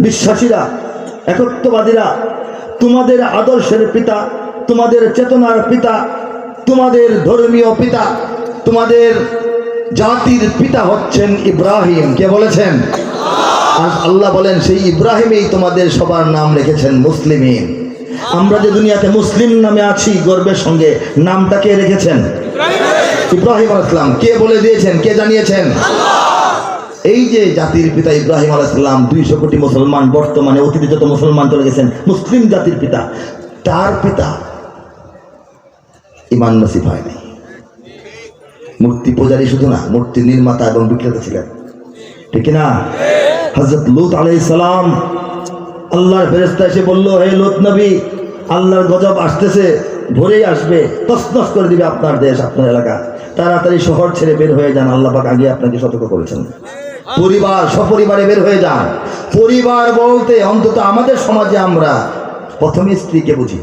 বিশ্বাসীরা, একত্ববাদীরা, তোমাদের আদর্শের পিতা, তোমাদের চেতনার পিতা, তোমাদের ধর্মীয় পিতা, তোমাদের জাতির পিতা হচ্ছেন ইব্রাহিম। কে বলেছেন? আর আল্লাহ বলেন, সেই ইব্রাহিমেই তোমাদের সবার নাম রেখেছেন মুসলিমিন। আমরা যে দুনিয়াতে মুসলিম নামে আছি, গর্বের সঙ্গে, নামটা কে রেখেছেন? ইব্রাহিম আসলাম কে বলে দিয়েছেন? কে জানিয়েছেন? এই যে জাতির পিতা ইব্রাহিম আলাইসাল্লাম দুইশো কোটি মুসলমান, বর্তমানে অতীতে যত মুসলমান চলে গেছেন, মুসলিম জাতির পিতা, তার পিতা ইমান নসিব হয়নি মূর্তি পূজারী শুধু না, মূর্তি নির্মাতা এবং বিক্রেতা ছিলেন। ঠিক না হজরত লুত আলাই সালাম, আল্লাহর ফেরেস্তা এসে বলল, হে লুত নবী, আল্লাহর গজব আসতেছে, ভোরেই আসবে, তসনস করে দিবে আপনার দেশ, আপনার এলাকা। তাড়াতাড়ি শহর ছেড়ে বের হয়ে যান, আল্লাহ পাক আগে আপনাকে সতর্ক করেছেন। পরিবার, সপরিবারে বের হয়ে যান পরিবার বলতে অন্তত আমাদের সমাজে আমরা প্রথমে স্ত্রীকে বুঝি।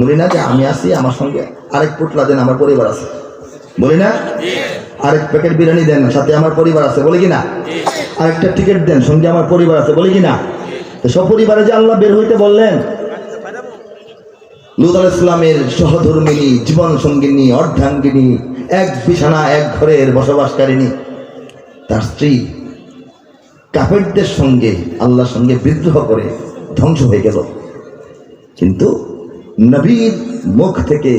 বলি না যে আমি আছি, আমার সঙ্গে আরেক পুটলা দেন, আমার পরিবার আছে। বলি না? আরেক প্যাকেট বিরিয়ানি দেন, সাথে আমার পরিবার আছে। বলি কি না? আরেকটা টিকিট দেন, সঙ্গে আমার পরিবার আছে। বলি কি না? সপরিবারে যে আল্লাহ বের হইতে বললেন আল ইসলামের সহধর্মিনী, জীবন সঙ্গিনী, অর্ধাঙ্গিনী, এক বিছানা, এক ঘরের বসবাসকারিনী, তার স্ত্রী কাপেরদের সঙ্গে, আল্লাহর সঙ্গে বিদ্রোহ করে ধ্বংস হয়ে গেল। কিন্তু নবীর মুখ থেকে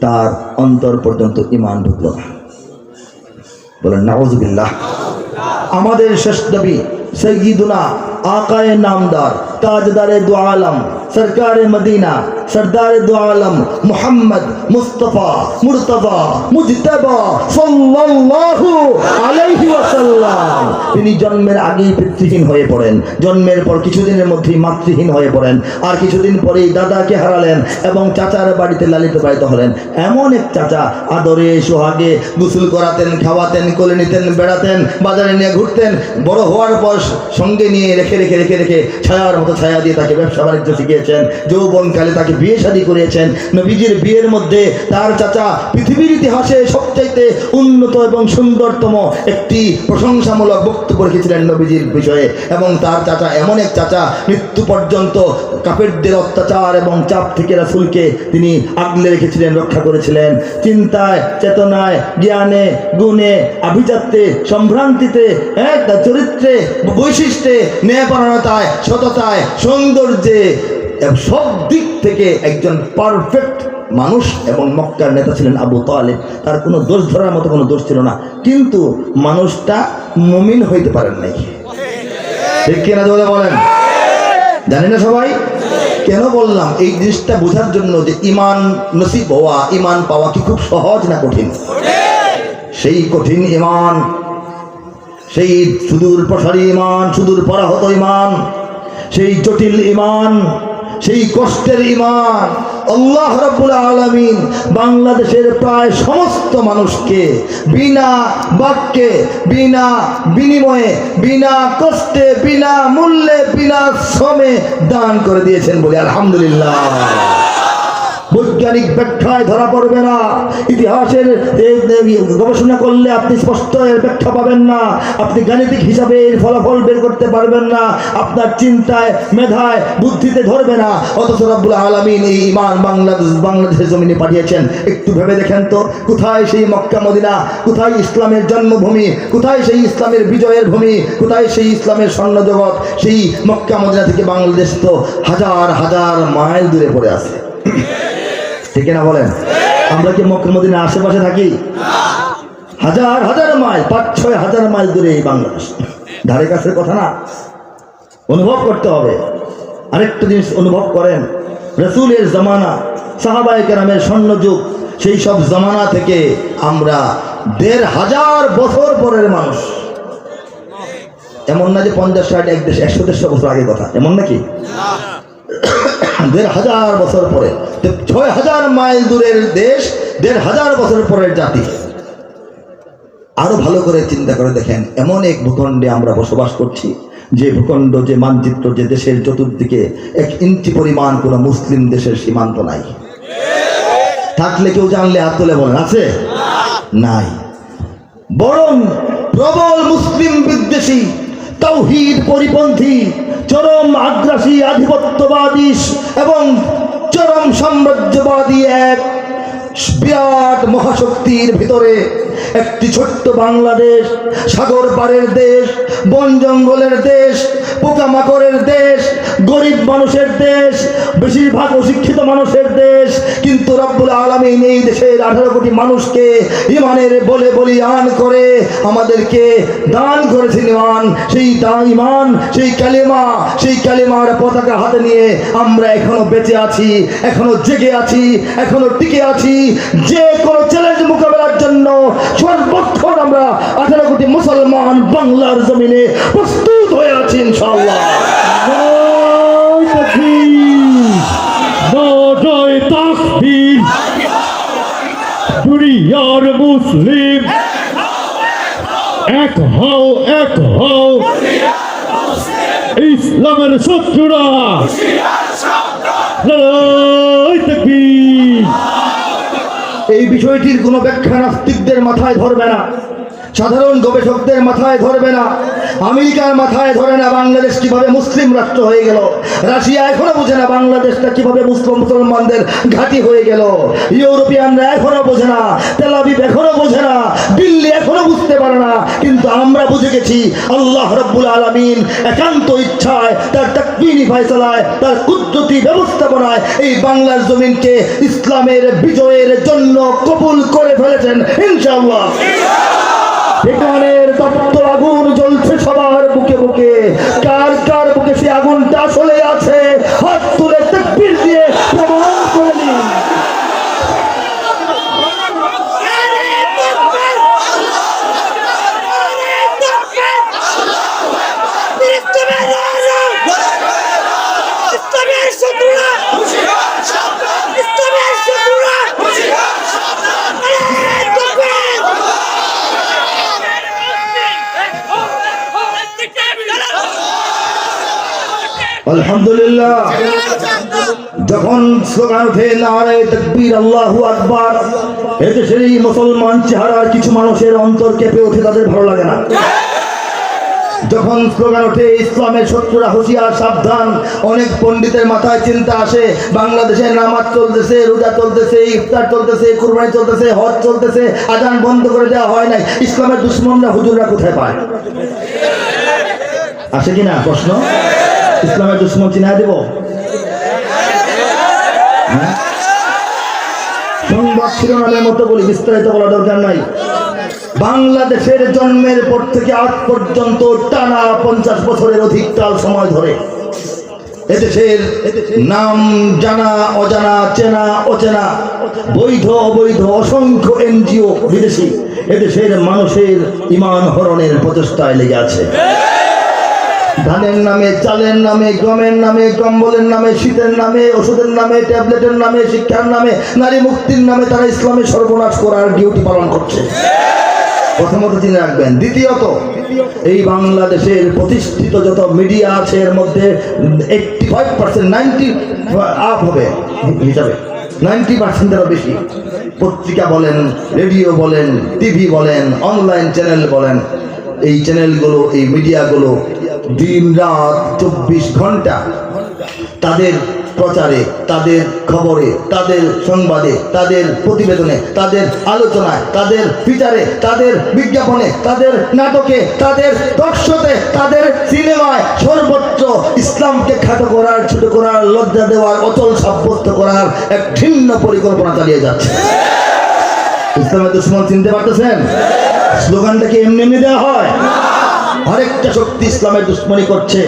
তার অন্তর পর্যন্ত ইমান ঢুকল না। বলেন নাওজবিল্লাহ আমাদের শেষ নবী, সৈয়দুনা, আকায়ে নামদার, তাজদারে দু সরকারে মদিনা সরদার দু আলম মোহাম্মদ মুস্তফা মুর্তবা মুজতবা তিনি জন্মের আগেই পিতৃহীন হয়ে পড়েন। জন্মের পর কিছুদিনের মধ্যেই মাতৃহীন হয়ে পড়েন। আর কিছুদিন পরেই দাদাকে হারালেন এবং চাচার বাড়িতে লালিত পালিত হলেন। এমন এক চাচা আদরে, সোহাগে গোসল করাতেন, খাওয়াতেন, কোলে নিতেন, বেড়াতেন, বাজারে নিয়ে ঘুরতেন। বড় হওয়ার পর সঙ্গে নিয়ে রেখে রেখে রেখে রেখে ছায়ার মতো ছায়া দিয়ে তাকে ব্যবসা বাণিজ্য শিখিয়েছেন যৌবনকালে তাকে বিয়ে শাদী করিয়েছেন। নবীজির বিয়ের মধ্যে তার চাচা পৃথিবীর ইতিহাসে সবচাইতে উন্নত এবং সুন্দরতম একটি প্রশংসামূলক বক্তব্য রেখেছিলেন নবীজির বিষয়ে। এবং তার চাচা এমন এক চাচা, মৃত্যু পর্যন্ত কাপেরদের অত্যাচার এবং চাপ থেকে রাসুলকে তিনি আগলে রেখেছিলেন, রক্ষা করেছিলেন। চিন্তায়, চেতনায়, জ্ঞানে, গুণে, আভিজাত্যে, সম্ভ্রান্তিতে চরিত্রে, বৈশিষ্ট্যে, ন্যায়পরায়ণতায়, সততায়, সৌন্দর্যে সব দিক থেকে একজন পারফেক্ট মানুষ এবং মক্কার নেতা ছিলেন আবু তালেব। তার কোনো দোষ ধরার মতো কোনো দোষ ছিল না। কিন্তু মানুষটা মমিন হইতে পারেন নাই। ঠিক কিনা জোরে বলেন? জানি না সবাই? কেন বললাম? এই জিনিসটা বোঝার জন্য যে ইমান নসিব হওয়া, ইমান পাওয়া কি খুব সহজ না কঠিন? সেই কঠিন ইমান, সেই সুদূর প্রসারী ইমান সুদূর পরাহত ইমান, সেই জটিল ইমান সেই কষ্টের ইমান আল্লাহ রাবুল আলমিন বাংলাদেশের প্রায় সমস্ত মানুষকে বিনা বাক্যে, বিনা বিনিময়ে, বিনা কষ্টে, বিনা মূল্যে, বিনা শ্রমে দান করে দিয়েছেন বলে আলহামদুলিল্লাহ। বৈজ্ঞানিক ব্যাখ্যায় ধরা পড়বে না। ইতিহাসের গবেষণা করলে আপনি স্পষ্ট এর ব্যাখ্যা পাবেন না। আপনি গাণিতিক হিসাবে এর ফলাফল বের করতে পারবেন না। আপনার চিন্তায়, মেধায়, বুদ্ধিতে ধরবে না। অথচ রব্বুল আলমিন এই ইমান বাংলাদেশ, বাংলাদেশের জমিনে পাঠিয়েছেন। একটু ভেবে দেখেন তো, কোথায় সেই মক্কা মদিনা? কোথায় ইসলামের জন্মভূমি? কোথায় সেই ইসলামের বিজয়ের ভূমি? কোথায় সেই ইসলামের স্বর্ণ জগৎ? সেই মক্কা মদিনা থেকে বাংলাদেশ তো হাজার হাজার মাইল দূরে পড়ে আছে। ঠিক না বলেন? আমরা কি মক্কা মদিনার আশেপাশে থাকি? হাজার হাজার মাইল, পাঁচ, ছয় হাজার মাইল দূরে এই বাংলাদেশ। ধারে কাছের কথা না? অনুভব করতে হবে। আরেকটা জিনিস অনুভব করেন। রসুলের জামানা সাহাবাই কেরামের স্বর্ণযুগ, সেই সব জামানা থেকে আমরা দেড় হাজার বছর পরের মানুষ। এমন না যে পঞ্চাশ, ষাট, এক দেশ, একশো, দেড়শো বছর আগের কথা। এমন নাকি? দেড় হাজার বছর পরে ছয় হাজার মাইল দূরের দেশ, দেড় হাজার বছর পরের জাতি। আরও ভালো করে চিন্তা করে দেখেন, এমন এক ভূখণ্ডে আমরা বসবাস করছি, যে ভূখণ্ড, যে মানচিত্র, যে দেশের চতুর্দিকে এক ইঞ্চি পরিমাণ কোনো মুসলিম দেশের সীমান্ত নাই। থাকলে কেউ জানলে হাত তুলে বলেন, আছে? নাই। বরং প্রবল মুসলিম বিদ্বেষী, তৌহিদ পরিপন্থী, চরম আগ্রাসী, আধিপত্যবাদী এবং চরম সাম্রাজ্যবাদী এক বিরাট মহাশক্তির ভিতরে একটি ছোট্ট বাংলাদেশ সাগর পাড়ের দেশ, বন জঙ্গলের দেশ, পোকামাকড়ের দেশ, গরিব মানুষের দেশ, বেশিরভাগ অশিক্ষিত মানুষের দেশ। কিন্তু রব্বুল আলমিন এই দেশের আঠারো কোটি মানুষকে ইমানের বলে বলিয়ান করে আমাদেরকে দান করেছেন ইমান সেই দান ইমান সেই কালিমা, সেই কালিমার পতাকা হাতে নিয়ে আমরা এখনও বেঁচে আছি, এখনও জেগে আছি, এখনও টিকে আছি। যে কোনো চ্যালেঞ্জ মোকাবেলার জন্য সর্বক্ষণ আমরা আঠারো কোটি মুসলমান বাংলার জমিনে প্রস্তুত হয়ে আছি মুসলিম এক হও এক হও। ইসলামের শত্রুরা। এই বিষয়টির কোনো ব্যাখ্যা নাস্তিকদের মাথায় ধরবে না। সাধারণ গবেষকদের মাথায় ধরবে না। আমেরিকার মাথায় ধরে না বাংলাদেশ কীভাবে মুসলিম রাষ্ট্র হয়ে গেল। রাশিয়া এখনও বোঝে না বাংলাদেশটা কীভাবে মুসলিম মুসলমানদের ঘাঁটি হয়ে গেল। ইউরোপিয়ানরা এখনও বোঝে না তেলাবিব এখনও বোঝে না, দিল্লি এখনও বুঝতে পারে না। কিন্তু আমরা বুঝে গেছি, আল্লাহ রব্বুল আলমিন একান্ত ইচ্ছায়, তার তাকবিনী ফয়সলায়, তার কুদরতি ব্যবস্থাপনায় এই বাংলার জমিনকে ইসলামের বিজয়ের জন্য কবুল করে ফেলেছেন, ইনশাআল্লাহ। এখানের আলহামদুলিল্লাহ। যখন স্লোগান ওঠে, নারায় তকবীর, আল্লাহু আকবার, এতে সেই মুসলমান চেহারার কিছু মানুষের অন্তর কেঁপে ওঠে, তাদের ভালো লাগে না। যখন স্লোগান ওঠে, ইসলামের শত্রুরা হুঁশিয়ার, সাবধান, অনেক পণ্ডিতের মাথায় চিন্তা আসে, বাংলাদেশে নামাজ চলতেছে, রোজা চলতেছে, ইফতার চলতেছে, কুরবানি চলতেছে, হজ চলতেছে, আজান বন্ধ করে দেওয়া হয় নাই, ইসলামের দুশ্মনরা হুজুররা কোথায় পায়? আসে কি না প্রশ্ন? ইসলামের দুশ্মন চিনা দেব? হ্যাঁ? সংবাদ শিরোনামের মতো বলি, বিস্তারিত বলা দরকার নাই। বাংলাদেশের জন্মের পর থেকে আজ পর্যন্ত টানা পঞ্চাশ বছরের অধিক কাল সময় ধরে এদেশের নাম জানা, অজানা, চেনা, অচেনা, বৈধ, অবৈধ, অসংখ্য এনজিও বিদেশি এদেশের মানুষের ইমান হরণের প্রচেষ্টায় লেগে আছে। ধানের নামে, চালের নামে, গমের নামে, কম্বলের নামে, শীতের নামে, ওষুধের নামে, ট্যাবলেটের নামে, শিক্ষার নামে, নারী মুক্তির নামে তারা ইসলামের সর্বনাশ করার ডিউটি পালন করছে। প্রথমত জেনে রাখবেন, দ্বিতীয়ত, এই বাংলাদেশের প্রতিষ্ঠিত যত মিডিয়া আছে, এর মধ্যে eighty five percent ninety up হবে হিসাবে। নাইনটি পার্সেন্টেরও বেশি। পত্রিকা বলেন, রেডিও বলেন, টিভি বলেন অনলাইন চ্যানেল বলেন, এই চ্যানেলগুলো এই মিডিয়াগুলো দিন রাত চব্বিশ ঘণ্টা তাদের প্রচারে, তাদের খবরে, তাদের সংবাদে, তাদের প্রতিবেদনে, তাদের আলোচনায়, তাদের বিচারে, তাদের বিজ্ঞাপনে, তাদের নাটকে, তাদের দর্শতে তাদের সিনেমায় সর্বোচ্চ ইসলামকে খাটো করার, ছোট করার, লজ্জা দেওয়ার, অচল সাব্যস্ত করার এক ভিন্ন পরিকল্পনা চালিয়ে যাচ্ছে। ইসলামের দুশ্মন চিনতে পারতেছেন? স্লোগানটা কি এমনি এমনি দেওয়া হয়? আরেকটা শক্তি ইসলামের দুশ্মনী করছে।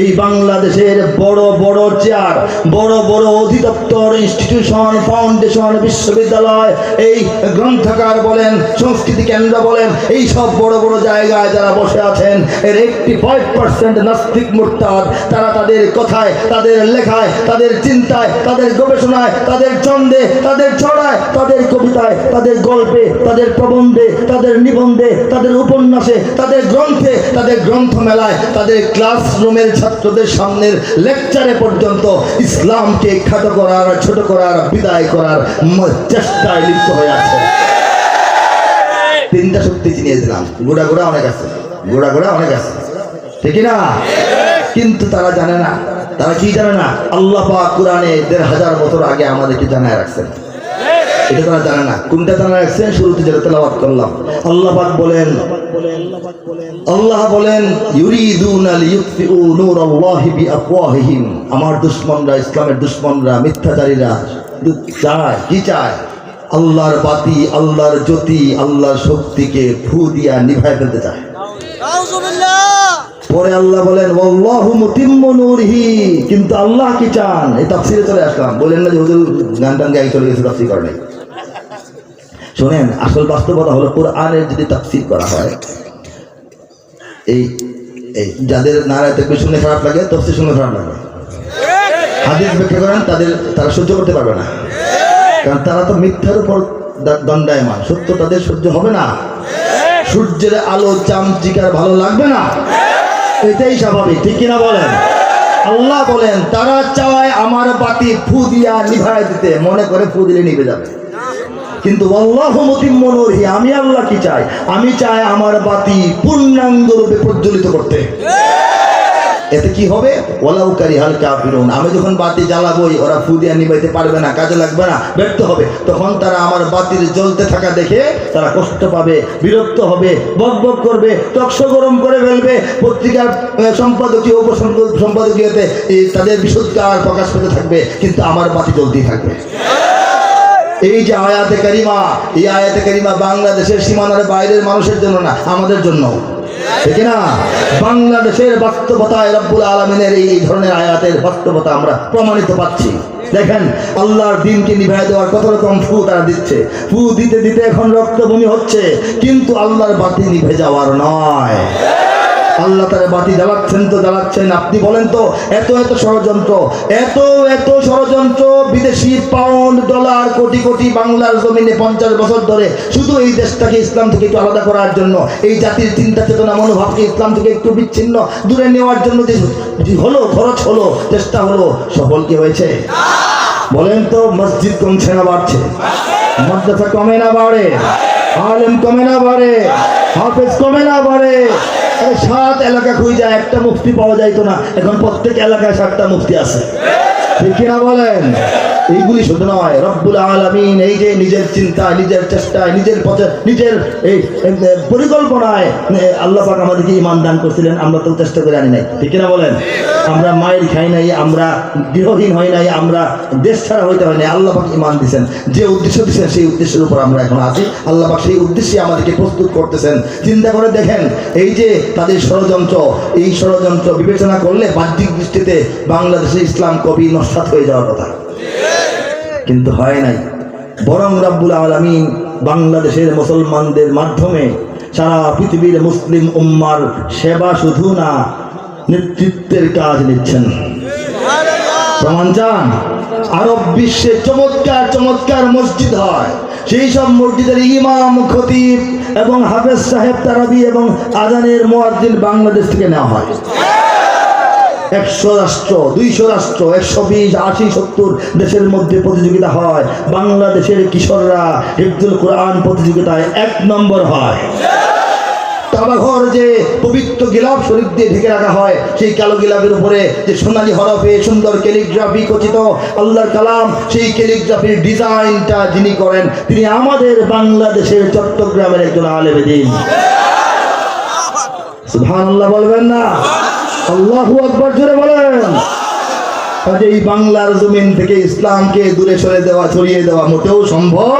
এই বাংলাদেশের বড় বড় চেয়ার বড় বড় অধিদপ্তর ইনস্টিটিউশন ফাউন্ডেশন বিশ্ববিদ্যালয়, এই গ্রন্থাগার বলেন, সংস্কৃতি কেন্দ্র বলেন, এই সব বড় বড় জায়গায় যারা বসে আছেন, এর এইটটি ফাইভ পার্সেন্ট নাস্তিক মোর্তাদ, তারা তাদের কথায়, তাদের লেখায়, তাদের চিন্তায়, তাদের গবেষণায়, তাদের ছন্দে, তাদের ছড়ায়, তাদের কবিতায়, তাদের গল্পে, তাদের প্রবন্ধে, তাদের নিবন্ধে, তাদের উপন্যাসে, তাদের গ্রন্থে, তাদের গ্রন্থ মেলায় তাদের ক্লাসরুমের ছাত্রদের সামনের লেকচারে পর্যন্ত ইসলামকে খাটো করার, ছোট করার, বিদায় করার চেষ্টায় লিপ্ত হয়ে আছে। তিনটা শক্তি চিনিয়ে দিলাম। গোড়া গোড়া অনেক আছে। গোড়া গোড়া অনেক আছে। ঠিক না? কিন্তু তারা জানে না। তারা কি জানে না? আল্লাহ কোরআনে দেড় হাজার বছর আগে আমাদেরকে জানায় রাখছেন। এটা তারা জানে না। কোনটা জানা রাখছেন? শুরুতে যেটা তেলাওয়াত করলাম। আল্লাহ পাক বলেন আল্লাহ বলেন আমার দুশমনরা ইসলামের দুশমনরা মিথ্যাচারীরা চায় কি চায়? আল্লাহর বাতি আল্লাহর জ্যোতি আল্লাহর শক্তিকে ফু দিয়া নিভায় ফেলতে চায়। পরে আল্লাহ বলেন কিন্তু আল্লাহ কি চান? এই তাফসিরে চলে আসলাম। বলেন না যে হুজুর গান টান গায়ে চলে গেছে তাফসির করে নাই শোনেন, আসল বাস্তবতা হলো কোরআনের যদি তাফসির করা হয়, এই এই, যাদের নারায় দেখবে শুনে খারাপ লাগে, তফসির শুনে খারাপ লাগে। হাদিস ব্যাখ্যা করেন, তাদের, তারা সহ্য করতে পারবে না। কারণ তারা তো মিথ্যার উপর দণ্ডায়মান। সত্য তাদের সহ্য হবে না। সূর্যের আলো, চামচিকার ভালো লাগবে না। এটাই স্বাভাবিক, ঠিক কিনা বলেন? আল্লাহ বলেন, তারা চায় আমার বাতি ফু দিয়া নিভায় দিতে। মনে করে ফু দিলে নিভে যাবে। কিন্তু আল্লাহ মতিমনোরহি আমি আল্লাহ কি চাই? আমি চাই আমার বাতি পূর্ণাঙ্গ রূপে প্রজ্বলিত করতে। এতে কি হবে? ওলাউকারি হালকা কাফিরুন। আমি যখন বাতি জ্বালাবই ওরা ফু দিয়া নিবাইতে পারবে না কাজে লাগবে না ব্যর্থ হবে। তখন তারা আমার বাতির জ্বলতে থাকা দেখে তারা কষ্ট পাবে বিরক্ত হবে বক বক করবে টকস গরম করে ফেলবে। পত্রিকার সম্পাদকীয় উপসম্প- সম্পাদকীয়তে এই তাদের বিশুদ্ধার প্রকাশ পেতে থাকবে কিন্তু আমার বাতি জ্বলতেই থাকবে। এই যে আয়াতে কারিমা, এই আয়াতে কারিমা বাংলাদেশের সীমানার বাইরের মানুষের জন্য না, আমাদের জন্য। ঠিক না? বাংলাদেশের বাস্তবতায় রব্বুল আলমিনের এই ধরনের আয়াতের বাস্তবতা আমরা প্রমাণিত পাচ্ছি। দেখেন, আল্লাহর দিনকে নিভাই দেওয়ার কত রকম ফু তারা দিচ্ছে। ফু দিতে দিতে এখন রক্তভূমি হচ্ছে, কিন্তু আল্লাহর বাতি নিভে যাওয়ার নয়। আল্লাহ তারা বাতি জ্বালাচ্ছেন তো জ্বালাচ্ছেন। আপনি বলেন তো, এত এত ষড়যন্ত্র, এত এত ষড়যন্ত্র, বিদেশি পাউন্ড ডলার কোটি কোটি বাংলার জমিনে পঞ্চাশ বছর ধরে শুধু এই দেশটাকে ইসলাম থেকে একটু আলাদা করার জন্য, এই জাতির চিন্তা চেতনা মনোভাবকে ইসলাম থেকে একটু বিচ্ছিন্ন দূরে নেওয়ার জন্য যে হলো, খরচ হলো চেষ্টা হলো, সফল কি হয়েছে? বলেন তো, মসজিদ কমছে না বাড়ছে? মাদ্রাসা কমে না বাড়ে? আলেম কমে না বাড়ে? হাফেজ কমে না বাড়ে? সাত এলাকা খুঁজে একটা মুক্তি পাওয়া যাইতো না। এখন প্রত্যেক এলাকায় সাতটা মুফতি আছে। ঠিক কিনা বলেন? এইগুলি শুধু নয়, রব্বুল আলমিন এই যে নিজের চিন্তায় নিজের চেষ্টায় নিজের পথে, নিজের এই পরিকল্পনায় আল্লাহ পাক আমাদেরকে ইমান দান করছিলেন, আমরা তো চেষ্টা করে আনি নাই। ঠিক কিনা বলেন? আমরা মায়ের খাই নাই, আমরা গৃহহীন হই নাই, আমরা দেশ ছাড়া হইতে হয় নাই, আল্লাহ পাক ইমান দিছেন। যে উদ্দেশ্য দিচ্ছেন সেই উদ্দেশ্যের উপর আমরা এখন আছি। আল্লাহ পাক সেই উদ্দেশ্যে আমাদেরকে প্রস্তুত করতেছেন। চিন্তা করে দেখেন, এই যে তাদের ষড়যন্ত্র, এই ষড়যন্ত্র বিবেচনা করলে বাহ্যিক দৃষ্টিতে বাংলাদেশে ইসলাম কবি নস্বাত হয়ে যাওয়ার কথা। কিন্তু হয় নাই। বরং রাব্বুল আলমিন বাংলাদেশের মুসলমানদের মাধ্যমে সারা পৃথিবীর মুসলিম উম্মার সেবা শুধু না নেতৃত্বের কাজ নিচ্ছেন। প্রমাণ চান? আরব বিশ্বে চমৎকার চমৎকার মসজিদ হয়। সেই সব মসজিদের ইমাম খতিব এবং হাফেজ সাহেব তারাবি এবং আজানের মোয়াজ্জিন বাংলাদেশ থেকে নেওয়া হয়। একশো রাষ্ট্র, দুইশো রাষ্ট্র, একশো বিশ, আশি, সত্তর দেশের মধ্যে প্রতিযোগিতা হয়। বাংলাদেশের কিশোররা হিফজুল কোরআন প্রতিযোগিতায় এক নম্বর হয়। তাবাঘর যে পবিত্র শরীফ দিয়ে ঢেকে রাখা হয়, সেই কালো গিলাফের উপরে যে সোনালি হরফে সুন্দর ক্যালিগ্রাফি আল্লাহর কালাম, সেই ক্যালিগ্রাফির ডিজাইনটা যিনি করেন, তিনি আমাদের বাংলাদেশের চট্টগ্রামের একজন আলেম দিন। সুবহানাল্লাহ বলবেন না? আল্লাহু বলেন। এই বাংলার জমিন থেকে ইসলামকে দূরে সরে দেওয়া ছড়িয়ে দেওয়া মোটেও সম্ভব